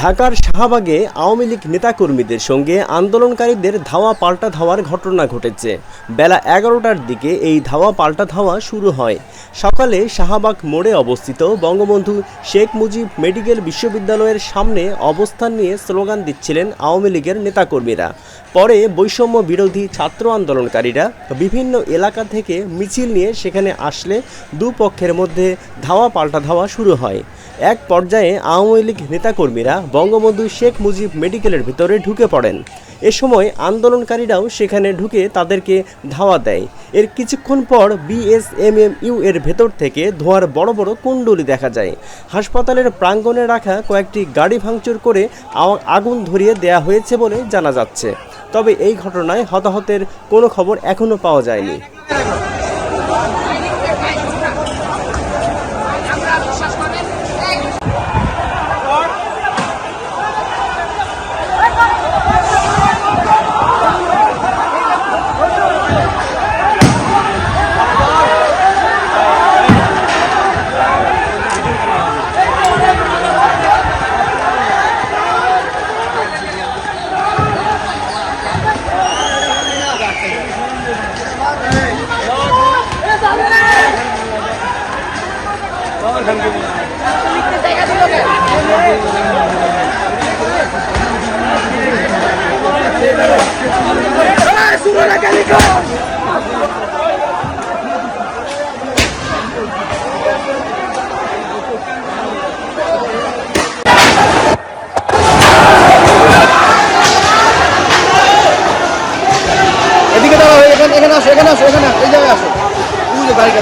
ঢাকার শাহবাগে আওয়ামী লীগ নেতাকর্মীদের সঙ্গে আন্দোলনকারীদের ধাওয়া পাল্টা ধাওয়ার ঘটনা ঘটেছে। বেলা এগারোটার দিকে এই ধাওয়া পাল্টা ধাওয়া শুরু হয়। সকালে শাহবাগ মোড়ে অবস্থিত বঙ্গবন্ধু শেখ মুজিব মেডিকেল বিশ্ববিদ্যালয়ের সামনে অবস্থান নিয়ে স্লোগান দিচ্ছিলেন আওয়ামী লীগের নেতাকর্মীরা। পরে বৈষম্য বিরোধী ছাত্র আন্দোলনকারীরা বিভিন্ন এলাকা থেকে মিছিল নিয়ে সেখানে আসলে দুপক্ষের মধ্যে ধাওয়া পাল্টা ধাওয়া শুরু হয়। এক পর্যায়ে আওয়ামী লীগ নেতাকর্মীরা বঙ্গবন্ধু শেখ মুজিব মেডিকেলের ভিতরে ঢুকে পড়েন। এ সময় আন্দোলনকারীরাও সেখানে ঢুকে তাদেরকে ধাওয়া দেয়। এর কিছুক্ষণ পর বিএসএমএমইউ এর ভেতর থেকে ধোঁয়ার বড় বড় কুণ্ডলি দেখা যায়। হাসপাতালের প্রাঙ্গণে রাখা কয়েকটি গাড়ি ভাঙচুর করে আগুন ধরিয়ে দেয়া হয়েছে বলে জানা যাচ্ছে। তবে এই ঘটনায় হতাহতের কোনো খবর এখনও পাওয়া যায়নি। এদিকে দাঁড়াও এখানে আসো এখানে আসো এখানে আসো এই জায়গায় আসো। গাড়ি যে